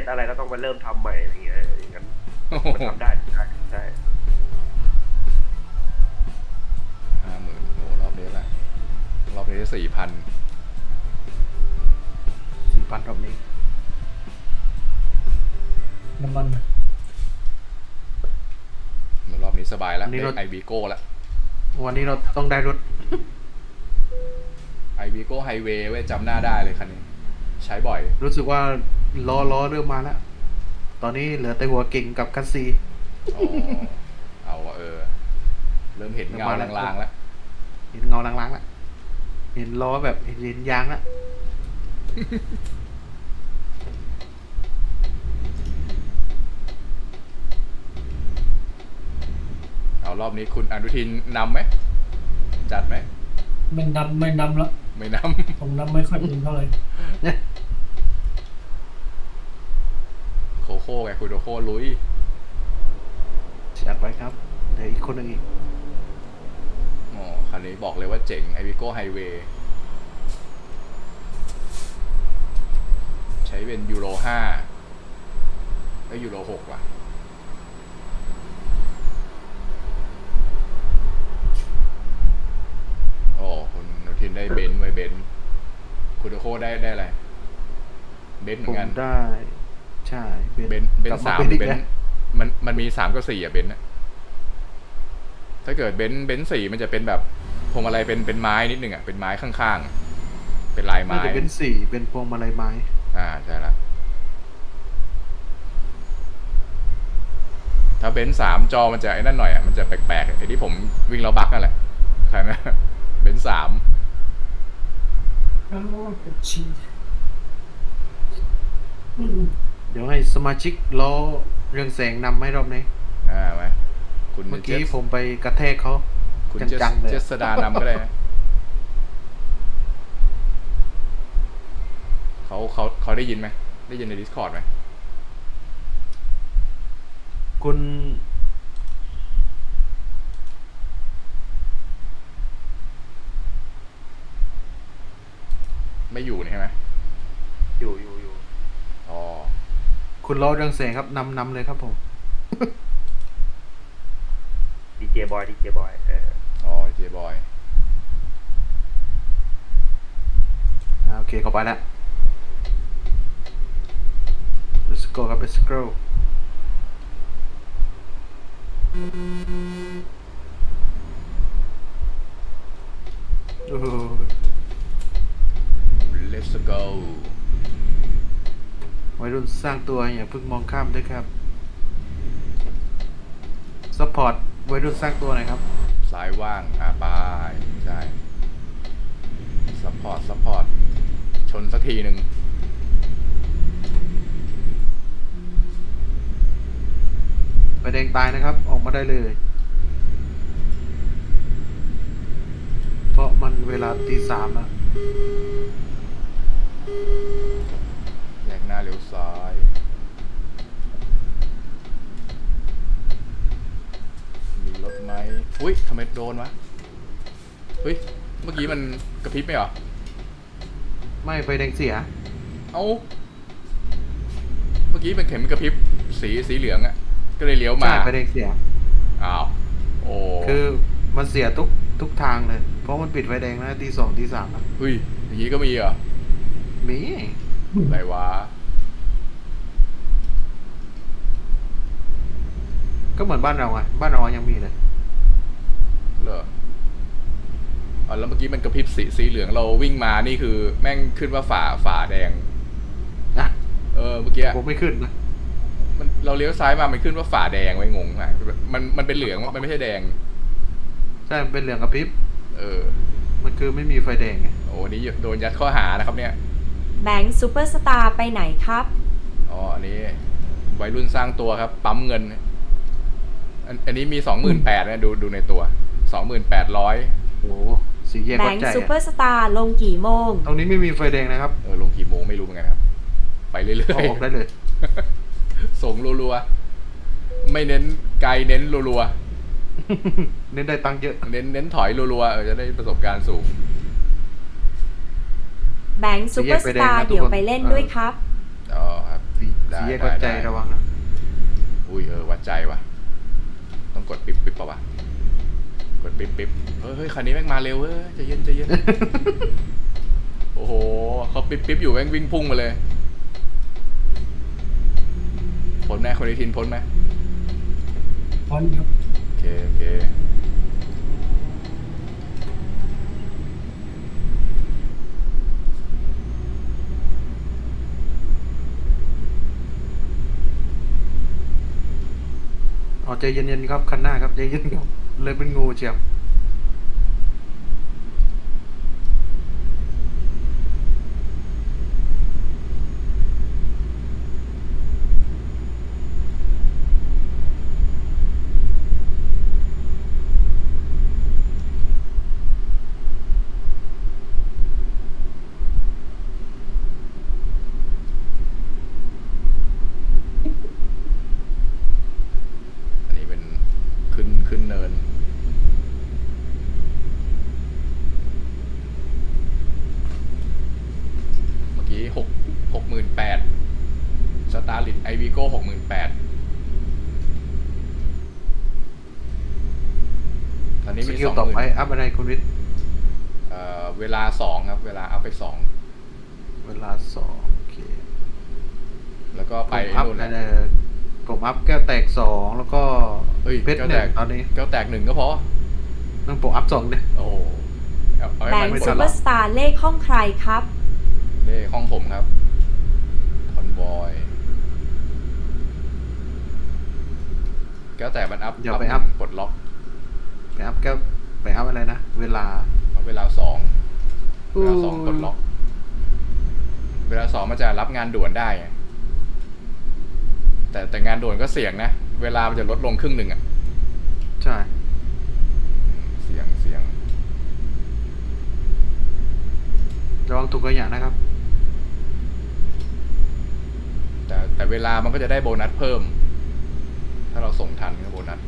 สอะไรก็ต้องไปเริ่มทำใหม่อะไรเงี้ยอย่างนั้นโอ้โหมันทำได้ใช่ใช่ห้าหมื่นโอ้รอบนี้ละรอบนี้สี่พันสี่พันรอบนี้น้ำมัน เหมือนรอบนี้สบายแล้วได้ไอวีโก้แล้ววันนี้เราต้องได้รถไอวีโก้ไฮเวย์ไว้ยจำหน้าได้เลยคันนี้ ใช้บ่อย รู้สึกว่า ล้อล้อเริ่มมาแล้ว ตอนนี้เหลือแต่หัวเก่งกับคัสซี อ๋อเอาอะเออ เริ่มเห็นเงาลางๆแล้ว เห็นเงาล้างๆแล้วเห็นล้อแบบเห็นยางแล้วเอารอบนี้คุณอนุทินนำไหม จัดไหม ไม่นำไม่นำแล้ว ไม่นผมนำไม่ค่อยเป็นเท่าไหร่ เนี่ยำ โคโค่ไงคุณโคโค่ลุยจัดไปครับ เดี๋ยวอีกคนหนึ่งอีกอ๋อคันนี้บอกเลยว่าเจ๋งไอวิโก้ไฮเวย์ใช้เป็นยูโรห้าแล้วยูโรหกว่ะโอ้คุณอนุทินได้เบนซ์ไว้เบนซ์คุณโคได้ได้อะไรเบนซ์เหผมือมนกัน ได้ใช่ เบนซ์เบนกลับซ์มาสามเป็นอีกเบนแล้วซ์มันมันมีสามกับสี่อะเบนซ์อะถ้าเกิดเบนซ์เบนซ์สี่มันจะเป็นแบบพวงมาลัยเป็นเป็นไม้นิดหนึ่งอะเป็นไม้ข้างๆอะเป็นลายน่าไม้จะเป็นสี่เป็นพวงมาลัยไม้ อ่าใช่ละถ้าเบนซ์สามจอมันจะไอ้นั่นหน่อยอะมันจะแปลกๆไอ้ที่ผมวิ่งเราบักนั่นแหละใช่ไหมเบนซ์สามอ้าวเป็ดชีอืม เดี๋ยวให้สมาชิกล้อเรื่องแสงนำให้รอบนี้อ่าไหมคุณเมื่อกี้จษผมไปกระแทกเขาคุณเจสจังๆเลยเจษดานำก็ได้นะเขาเขาเขาได้ยินไหม ได้ยินใน Discord ไหมคุณ ไม่อยู่นี่ใช่ไหม อยู่อยู่อยู่ อ๋อ คุณล้อเรื่องแสงครับนำนำเลยครับผม ดีเจบอยดีเจบอยเอออ๋อเจบอยอ่าโอเคเข้าไปแล้ว let's go ครับ let's go โอ้โห let's go วัยรุ่นสร้างตัวอย่าเพิ่งมองข้ามด้วยครับ support วัยรุ่นสร้างตัวหน่อยครับ ซ้ายว่าง อ่าบายใช่ซัพพอร์ตซัพพอร์ต ชนสักทีหนึ่งไปแดงตายนะครับ ออกมาได้เลย เพราะมันเวลาตีสามแล้วแยกห น้าเลี้ยวซ้ายมีรถไหมอุ้ยทำไมโดนวะเฮ้ยเมื่อกี้มันกระพริบไหมเหรอไม่ไฟแดงเสีย เอาเมื่อกี้เป็นเข็มกระพริบสีสีเหลืองอะ่ะ ก็เลยเลี้ยวมาใช่ไฟแดงเสียอ้าวโอ้คือมันเสียทุกทุกทางเลย เพราะมันปิดไฟแดงนะตีสองตีสามอะเฮ้ยอย่างนี้ก็มีเหรอมีอะไรวะ ก็เหมือนบ้านเราไงบ้านเรายังมีเลยเหรออ๋อแล้วเมื่อกี้มันกระพริบสีสีเหลืองเราวิ่งมานี่คือ แม่งขึ้นว่าฝาฝาแดงนะเออเมื่อกี้ผมไม่ขึ้นนะมันเราเลี้ยวซ้ายมามันขึ้นว่าฝาแดงไว้งงมากมันมันเป็นเหลืองมันไม่ใช่แดงใช่มันเป็นเหลืองกระพริบเออ มันคือไม่มีไฟแดงไงโอ้นี่โดนยัดข้อหานะครับเนี่ยแบงค์ซูเปอร์สตาร์ไปไหนครับ อ๋อ อันนี้วัยรุ่นสร้างตัวครับ ปั๊มเงิน อันอันนี้มีสองหมื่นแปดนะดูดูในตัวสองหมื่นแปดร้อยโอ้โหสีแยกแบวัดงค์ใจซูเปออะร์สตาร์ลงกี่โมง ตรงนี้ไม่มีไฟแดงนะครับเออลงกี่โมงไม่รู้เหมือนกันครับ ไปเรื่เอาอยออกได้เลย ๆ ส่งรัวๆ ไม่เน้นไกลเน้นรัวเน้นได้ตังค์เยอะ ๆ เน้นเน้นถอยรัวๆเออจะได้ประสบการณ์สูง แบงค์ซูเปอร์สตาร์เดี๋ยวไปเล่นด้วยครับ อ๋อครับ สีได้สีแยกได้วัดใจได้ ระวังนะ อุ้ยเออวัดใจว่ะ ต้องกดปิ๊บปิ๊บป่ะวะกดปิ๊บปิ๊บเฮ้ยเฮ้ยคันนี้แม่งมาเร็วเว้ยใจเย็นใจเย็นโอ้โหเขาปิ๊บปิ๊บอยู่แม่งวิ่งพุ่งมาเลยพ้นไหมคนที่ทินพ้นไหมพร้อมครับโอเคโอเค อ๋อใจเย็นๆครับคันหน้าครับใจเย็นครับเลยเป็นงูเชียว อันนี้เป็นขึ้นขึ้นเนิน เมื่อกี้หกหกหมื่นแปดสตาร์ลิตไอวีโก้หกหมื่นแปดตอนนี้สมีกิสลองต่อหมื่ไปนอัพอะไรคุณวิทย์เอ่อเวลาสองครับ เวลาอัพไปสองเวลาสองโอเคแล้วก็ไปผมอัพนู่นอะเลไรยผมอัพแก้วแตกสองแล้วก็เฮ้ยเพชรแก้วหแตนึ่งกตอนนี้แก้วแตกหนึ่งก็พอ ต้องผมอัพสองเนี่ยโอ้โหเอาเอาแบให้งมันค์ฉซูลเปอองร์สตาร์เลขห้องใครครับ เลขห้องผมครับคอนบอย แก้วแตกมันอัพอย่าไปอัพ ปลดล็อกไปอัพแก้วไปอัพอะไรนะ เวลา เอาเวลาสองเวลาสองปลดล็อก เวลาสองมันจะรับงานด่วนได้ไงแต่แต่งานด่วนก็เสี่ยงนะ เวลามันจะลดลงครึ่งหนึ่งอะใช่ เสี่ยงเสี่ยงระวังถุงขยะนะครับ แต่แต่เวลามันก็จะได้โบนัสเพิ่มถ้าเรา ส่งทันก็โบนัส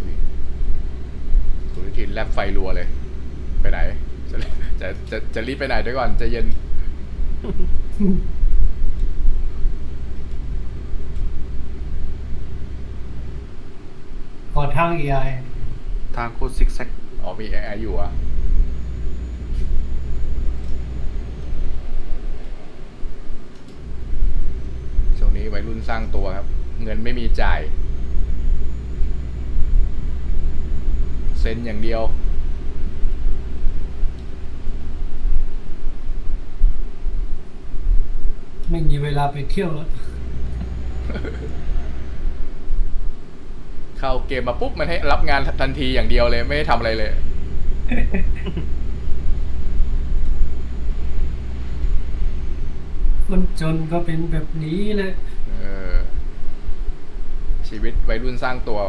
อุ๊ยคุณทินแลบไฟรัวเลย ไปไหน จะจะจะจะรีบไปไหนด้วยก่อนใจะเย็นขอทาง AI ทางโคตรซิกแซกอ๋อมีแอร์อยู่อะ ช่วงนี้วัย รุ่นสร้างตัวครับ เงินไม่มีจ่าย เซ็นอย่างเดียว ไม่มีเวลาไปเที่ยวแล้ว เข้าเกมมาปุ๊บ มันให้รับงานทันทีอย่างเดียวเลย ไม่ได้ทำอะไรเลย คนจนก็เป็นแบบนี้แหละเออ ชีวิตวัยรุ่นสร้างตัว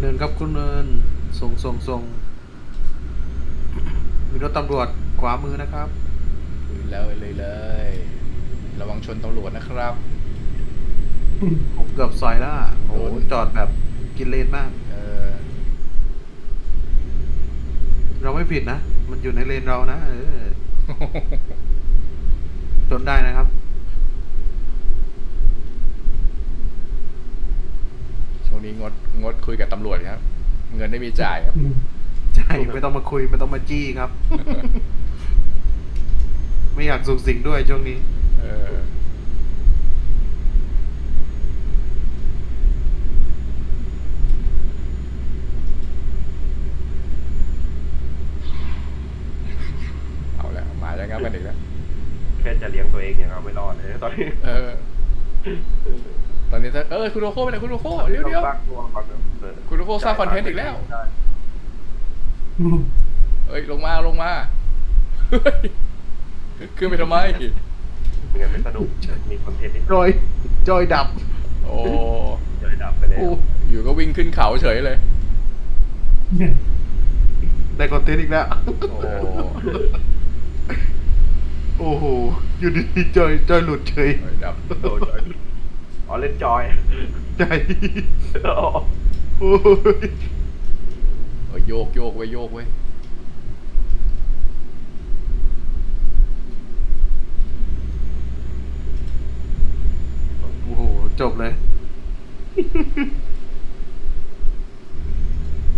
เนินครับขึ้นเนิน ส่งส่งส่งมีรถตำรวจขวามือนะครับเลยเลยเลย ระวังชนตำรวจนะครับ ผมเกือบซอยแล้วอะโอ้โหโดน จอดแบบกินเลนมาก เออเราไม่ผิดนะ มันอยู่ในเลนเรานะ เออจนได้นะครับ ช่วงนี้งด งดคุยกับตำรวจครับ เงินไม่มีจ่ายครับอืมใช่ไม่ต้องมาคุยไม่ต้องมาจี้ครับ ไม่อยากสูงสิงด้วยช่วงนี้ เออ เอาแล้วมาแล้วครับกันอีกแล้ว แค่จะเลี้ยงตัวเองยังเอาไม่รอดเลย เออ ตอนนี้ถ้า เออคุณโรโคไปไหนคุณโรโคเดี๋ยวเดี๋ยวต้องตั้งตัวก่อนนะเออคุณโรโคสร้างคอนเทนต์อีกแล้วใช่อืมเอ้ยลงมาลงมาเฮ้ยขึ้นไปทำไม ไม่งั้นไม่สนุกมีคอนเทนต์ที่จอยจอยดับโอ้จะได้ดับไปแล้วโอ้อยู่ก็วิ่งขึ้นเขาเฉยเลย ได้คอนเทนต์อีกแล้ว โอ้โอ้โหอยู่ดีๆจอยจอยหลุดเฉยเฮ้ยดับ โดนจอย อ๋อเล่นจอยใจอ๋อโอ้ยเอ้ยโยกโยกไว้ยโยกไว้ยโอ้โหจบเลย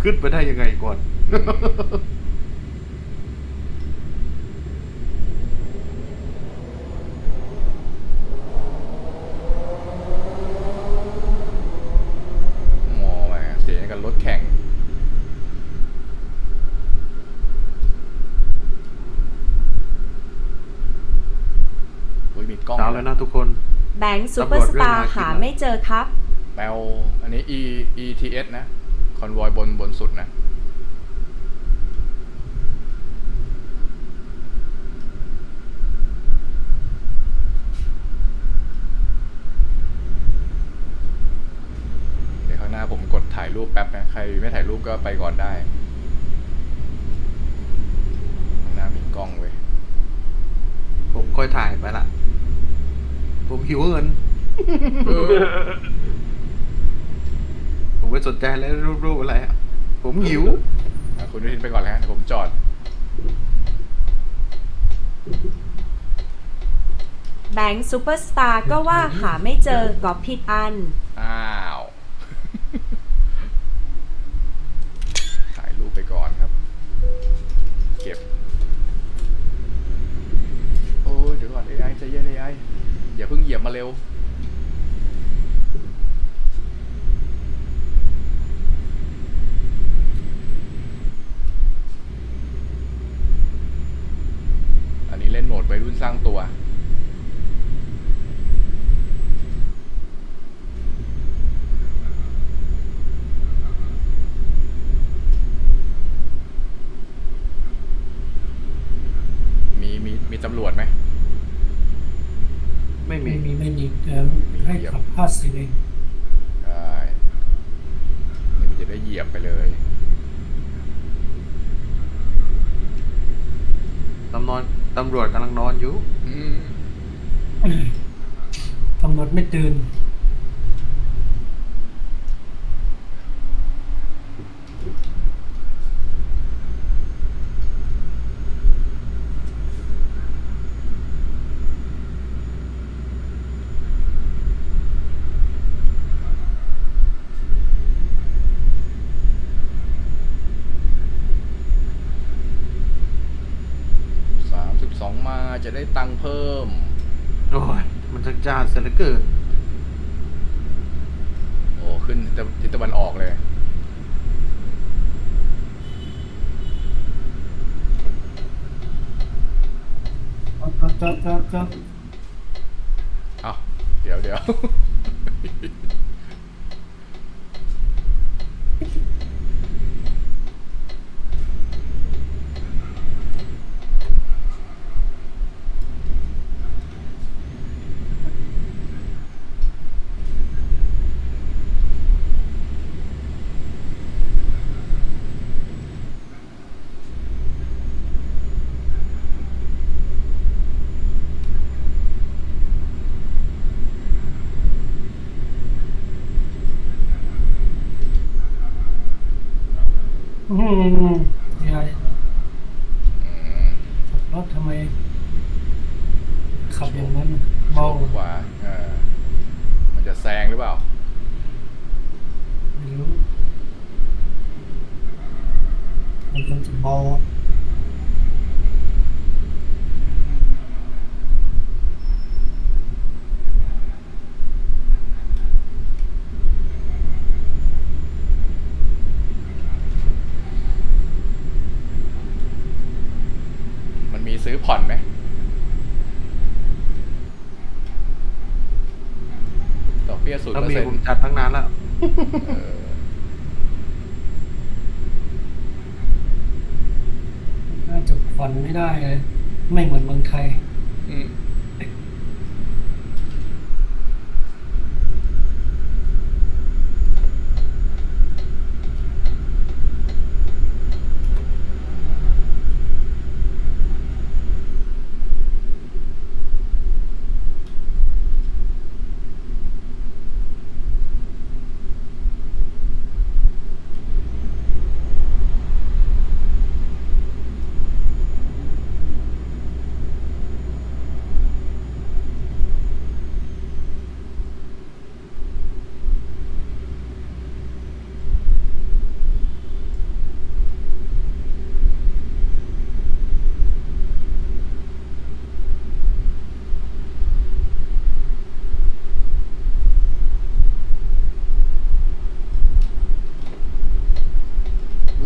ขึ้นไปได้ยังไงก่อนหมอมาเสียงกันรถแข่ง อุ้ยมีกล้อง เช้าแล้วนะทุกคน แบงค์ ซูเปอร์สตาร์หาไม่เจอครับแปลอันนี้ E E T S นะ คอนวอยบนบนสุดนะ เดี๋ยวข้างหน้าผมกดถ่ายรูปแป๊บนะ ใครไม่ถ่ายรูปก็ไปก่อนได้ ข้างหน้ามีกล้องเว้ย ผมค่อยถ่ายไปละ ผมหิวเงิน เออผมไม่สนใจแล้วรูปๆอะไรอะผมหิว อะคุณนุทินไปก่อนแล้วกันเดี๋ยวผมจอด แบงค์ซูเปอร์สตาร์ก็ว่าหาไม่เจอก็ผิดอัน อ้าว ถ่ายรูปไปก่อนครับ เก็บ โอ้ยเดี๋ยวก่อน AI ใจเย็น AI อย่าเพิ่งเหยียบมาเร็ว อันนี้เล่นโหมดไปรุ่นสร้างตัว มีมีมีตำรวจไหม ไม่มี ไม่มีไม่มีเอ่อให้ขับพาสสิเอง ได้นี่มันจะ ไปเลย ตำนอนตำรวจกำลังนอนอยู่ ตำรวจไม่ตื่น สามสิบสองมาจะได้ตังค์เพิ่ม โอ้ย มันจะจ้า เสียเหลือเกินโอ้ขึ้นทิศตะทิศตะวันออกเลยก็ก็ก็ก็อ้าวเดี๋ยวเดี๋ยว อืมยายอืม ขับรถทำไม ขับอย่างนั้นเมา ขวาเออมันจะแซงหรือเปล่า ไม่รู้มันคงจะเมาอะ มันมีซื้อผ่อนไหม เปี้ยศูนย์ ถ้า เปอร์ มี เซ็น ผ ต์ มจัดตั้งนานแล้ว น่าจะฟันไม่ได้เลย ไม่เหมือนเมืองไทย อืม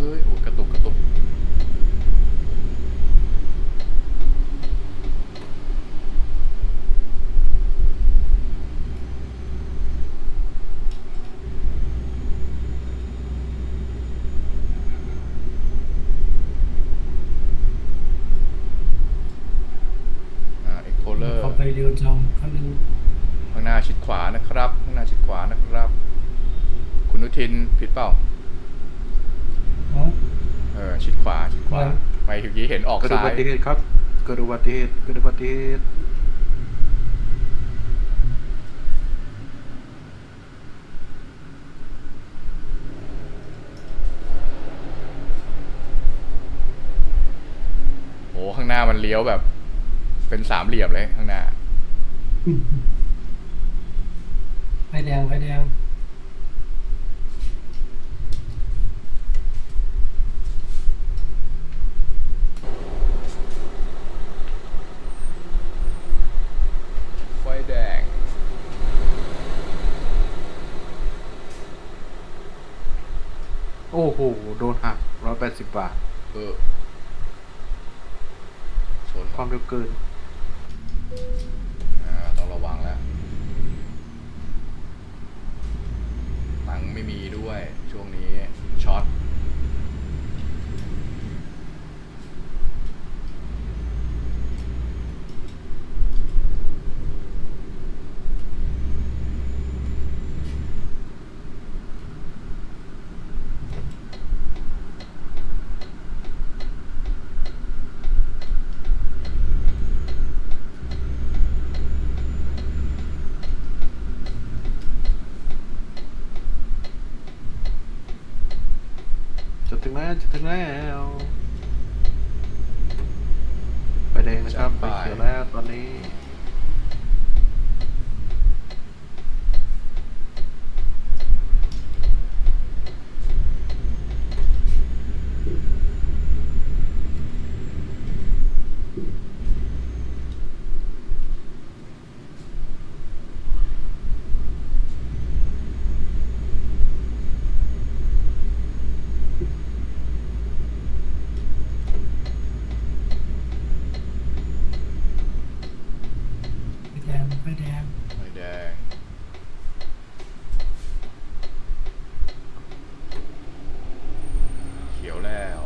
ฮ้ยโอ้กระตุกกระตุก อ่าเอ็กโพเลอร์ เขาไปเร็วจังคันนึง ข้างหน้าชิดขวานะครับ ข้างหน้าชิดขวานะครับ คุณ นุทินผิดเปล่าฮะ เออ ชิดขวา ชิดขวาครับไปถึงกี้เห็นออกเกิดอุซ้าบัย ติเหตุครับเกิดอุบัติเหตุเกิดอุบัติเหตุโอ้ข้างหน้ามันเลี้ยวแบบ เป็นสามเหลี่ยมเลยข้างหน้า ไฟแดงไฟแดง ไฟแดง โอ้โห โดนหักร้อยแปดสิบบาท เออชนความเร็วเกิน อ่า ต้องระวังแล้วตังค์ไม่มีด้วยช่วงนี้ช็อต จะ ถึงแล้วจะถึงแล้วไปแดงนะครับไปเขียวแล้วตอนนี้ ไฟแดงไฟแดง ไฟแดง เขียวแล้ว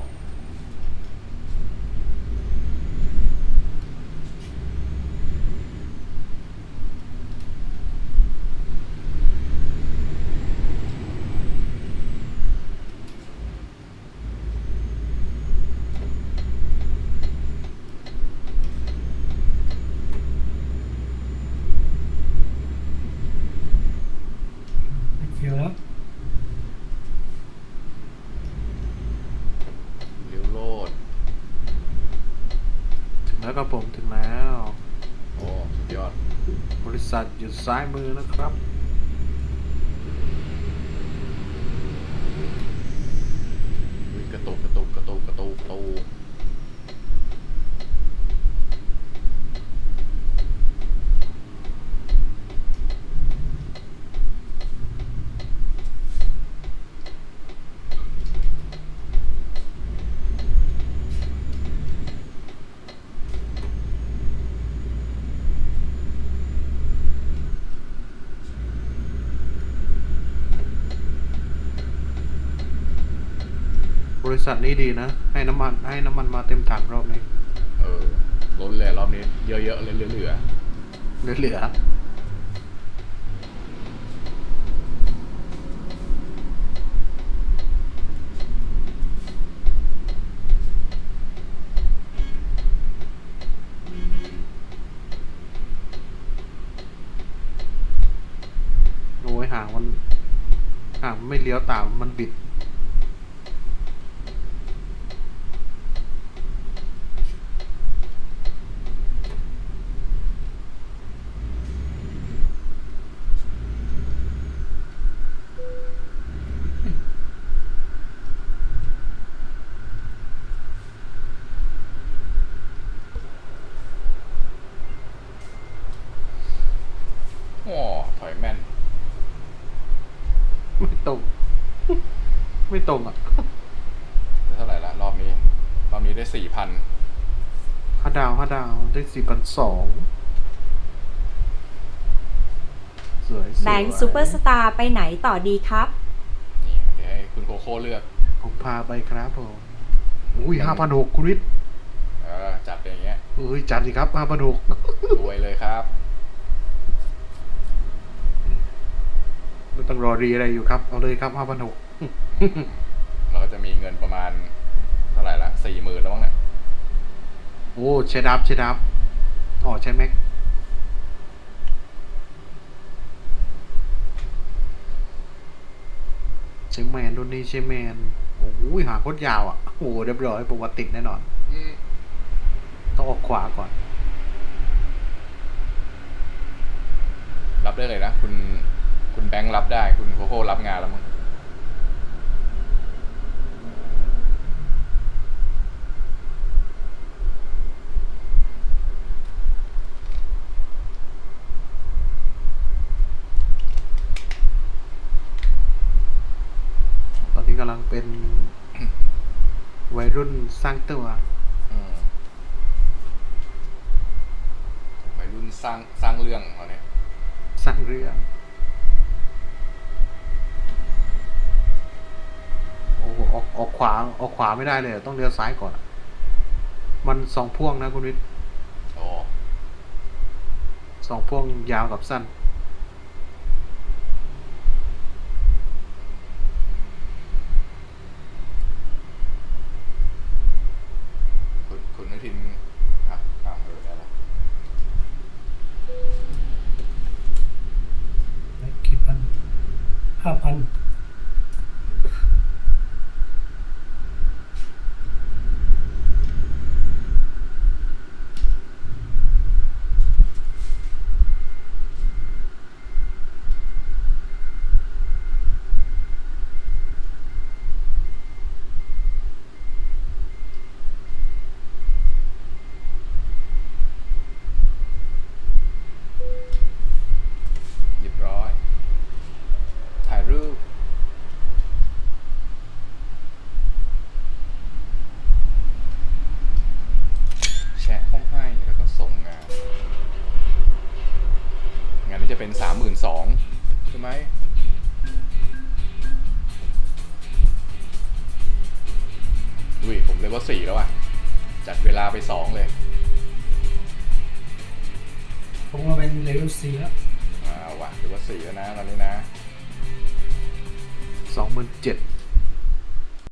ไฟเขียวแล้ว เลี้ยวโลด ถึงแล้วครับผม ถึงแล้ว โอ้สุดยอด บริษัทอยู่ ซ้ายมือนะครับ ริษัทนี้ดีนะ ให้น้ำมันให้น้ำมันมาเต็มถังรอบนี้ เออล้นเลยรอบนี้ เยอะๆเลยเหลือเหลือโอ้ยห่างมันห่างมันไม่เลี้ยวตามมันบิด ๆโอ้ถอยแม่น ไม่ตรง ไม่ตรงอะได้เท่าไหร่ละรอบนี้ รอบนี้ได้สี่พันห้าดาวห้าดาวได้สี่พันสองสวยสวยแบงค์ซูเปอร์สตาร์ไปไหนต่อดีครับ นี่เดี๋ยวให้คุณโคโค่เลือก ผมพาไปครับผมอุ้ยห้าพันหกคุณวิทย์เออ จัดไปอย่างเงี้ยเอ้ยจัดสิครับห้าพันหกรวยเลยครับไม่ต้องรอรีอะไรอยู่ครับ เอาเลยครับห้าพันหก เราก็จะมีเงินประมาณเท่าไหร่ละสี่หมื่นแล้วมั้งเนี่ยโอ้ใช้ดับใช้ดับอ๋อใช้แม็กใช้แมนรุ่นนี้ใช้แมนโอ้ยหางโคตรยาวอะโอ้โหเรียบร้อยผมว่าติดแน่นอนอืมต้องออกขวาก่อน รับได้เลยนะ คุณ คุณแบงค์รับได้ คุณโคโค่รับงานแล้วมั้ง ตอนนี้กำลังเป็น วัยรุ่น สร้างตัว อืมวัยรุ่นสร้างสร้างเรื่องเขาเนี่ย สร้างเรื่อง โอ้โหออกออกขวาออกขวาไม่ได้เลยต้องเลี้ยวซ้ายก่อนอะมันสองพ่วงนะคุณวิทย์โอ้สองพ่วงยาวกับสั้น สี่แล้วอ่าว่ะหรือว่าสี่แล้วนะตอนนี้นะสองหมื่นเจ็ดส